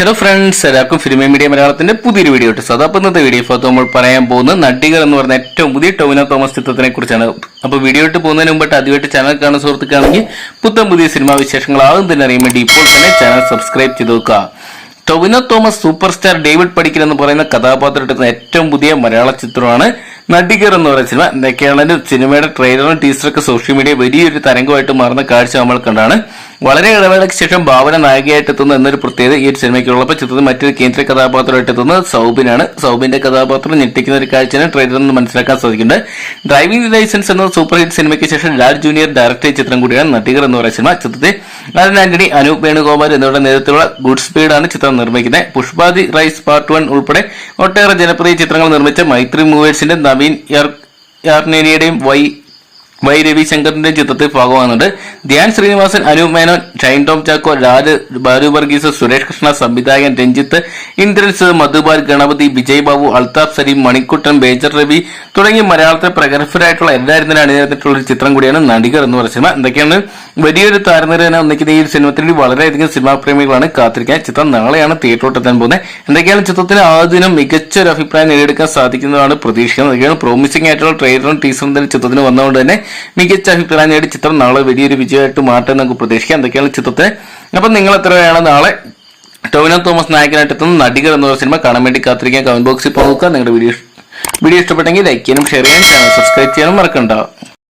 Hello friends എല്ലാവർക്കും filmi media മലയാളത്തിന്റെ പുതിയൊരു വീഡിയോ ഇട്ട് സോ അപ്പോൾ ഇന്നത്തെ വീഡിയോ ഇപ്പോൾ നമ്മൾ പറയാൻ പോകുന്നത് നടികൾ എന്ന് പറഞ്ഞ ഏറ്റവും പുതിയ ടോവിനോ തോമസ് ചിത്രത്തിനെ കുറിച്ചാണ്. അപ്പോൾ വീഡിയോ ഇട്ട് പോകുന്നതിന് മുമ്പായിട്ട് ആദ്യമായിട്ട് ചാനൽ കാണുന്ന സുഹൃത്തുക്കാണെങ്കിൽ പുത്തൻ പുതിയ സിനിമാ വിശേഷങ്ങൾ ആദ്യം തന്നെ അറിയാൻ വേണ്ടി ഇപ്പോൾ തന്നെ ചാനൽ സബ്സ്ക്രൈബ് ചെയ്ത് നോക്കുക. Tovino Thomas super star David Padikkal എന്ന് പറയുന്ന കഥാപാത്രം ഏറ്റവും പുതിയ മലയാള ചിത്രമാണ് നടികർ എന്ന് പറയുന്ന സിനിമ എന്തൊക്കെയാണെങ്കിലും സിനിമയുടെ ട്രെയിലറും ടീസറൊക്കെ സോഷ്യൽ മീഡിയ വലിയൊരു തരംഗമായിട്ട് മാറുന്ന കാഴ്ച നമ്മൾ കണ്ടാണ്. വളരെ ഇടവേളയ്ക്ക് ശേഷം ഭാവന നായികയായിട്ട് എത്തുന്ന എന്നൊരു പ്രത്യേകത ഈ ഒരു സിനിമയ്ക്കുള്ളപ്പോൾ ചിത്രത്തിൽ മറ്റൊരു കേന്ദ്ര കഥാപാത്രമായിട്ട് എത്തുന്നത് സൗബിനാണ്. സൗബിന്റെ കഥാപാത്രം ഞെട്ടിക്കുന്ന ഒരു കാഴ്ചയാണ് ട്രെയിലറിൽ നിന്ന് മനസ്സിലാക്കാൻ സാധിക്കുന്നുണ്ട് ഡ്രൈവിംഗ് ലൈസൻസ് എന്ന സൂപ്പർ ഹിറ്റ് സിനിമയ്ക്ക് ശേഷം ലാൽ ജൂനിയർ ഡയറക്ടർ ചിത്രം കൂടിയാണ് നടികർ എന്ന് പറയുന്ന സിനിമ ചിത്രത്തിൽ അരുൺ ആന്റണി അനൂപ് വേണുഗോപാൽ എന്നിവരുടെ നേതൃത്വത്തിലുള്ള ഗുഡ് സ്പീഡാണ് ചിത്രം നിർമ്മിക്കുന്നത്. പുഷ്പാദി റൈസ് പാർട്ട് വൺ ഉൾപ്പെടെ ഒട്ടേറെ ജനപ്രിയ ചിത്രങ്ങൾ നിർമ്മിച്ച മൈത്രി മൂവേഴ്സിന്റെ നവീൻ യാർ- യാർനേനിയുടെയും വൈ വൈ രവിശങ്കറിന്റെ ചിത്രത്തിൽ ഭാഗമാകുന്നുണ്ട് ധ്യാൻ ശ്രീനിവാസൻ അനൂപ് മേനോൻ ഷൈൻ ടോം ചാക്കോ രാജ് ബാലു വർഗീസ് സുരേഷ് കൃഷ്ണ സംവിധായകൻ രഞ്ജിത്ത് ഇന്ദ്രൻസ് മധുബാൽ ഗണപതി വിജയ് ബാബു അൽതാഫ് സലീം മണിക്കുട്ടൻ ബേജർ രവി തുടങ്ങിയ മലയാളത്തെ പ്രഗത്ഭരായിട്ടുള്ള എല്ലാവരും തന്നെ അണിനിരന്നിട്ടുള്ള ഒരു ചിത്രം കൂടിയാണ് നടികർ എന്ന് പറയുന്ന സിനിമ. എന്തൊക്കെയാണ്? വലിയൊരു താരനിര തന്നെ ഒന്നിക്കുന്ന ഈ ഒരു സിനിമത്തിന് വളരെയധികം സിനിമാ പ്രേമികളാണ് കാത്തിരിക്കാൻ. ചിത്രം നാളെയാണ് തിയേറ്ററിലോട്ട് എത്താൻ പോകുന്നത്. എന്തൊക്കെയാണ് ചിത്രത്തിന് ആദ്യം മികച്ച ഒരു അഭിപ്രായം നേടിയെടുക്കാൻ സാധിക്കുന്നതാണ് പ്രതീക്ഷിക്കുന്നത് പ്രോമിസിംഗ് ആയിട്ടുള്ള ട്രെയിലറും ടീസറും തന്നെ ചിത്രത്തിന് വന്നതുകൊണ്ട് തന്നെ മികച്ച അഭിപ്രായം നേടി ചിത്രം നാളെ വലിയൊരു വിജയമായിട്ട് മാറ്റാൻ നമുക്ക് പ്രതീക്ഷിക്കാം. എന്തൊക്കെയാണ് ചിത്രത്തിന് അപ്പം നിങ്ങൾ എത്രയാണ് നാളെ ടോവിനോ തോമസ് നായകനായിട്ട് എത്തുന്ന നടികർ എന്ന സിനിമ കാണാൻ വേണ്ടി കാത്തിരിക്കാൻ കമന്റ് ബോക്സിൽ പോകുക നിങ്ങളുടെ വീഡിയോ വീഡിയോ ഇഷ്ടപ്പെട്ടെങ്കിൽ ലൈക്ക് ചെയ്യാനും ഷെയർ ചെയ്യാനും ചാനൽ സബ്സ്ക്രൈബ് ചെയ്യാനും മറക്കണ്ട.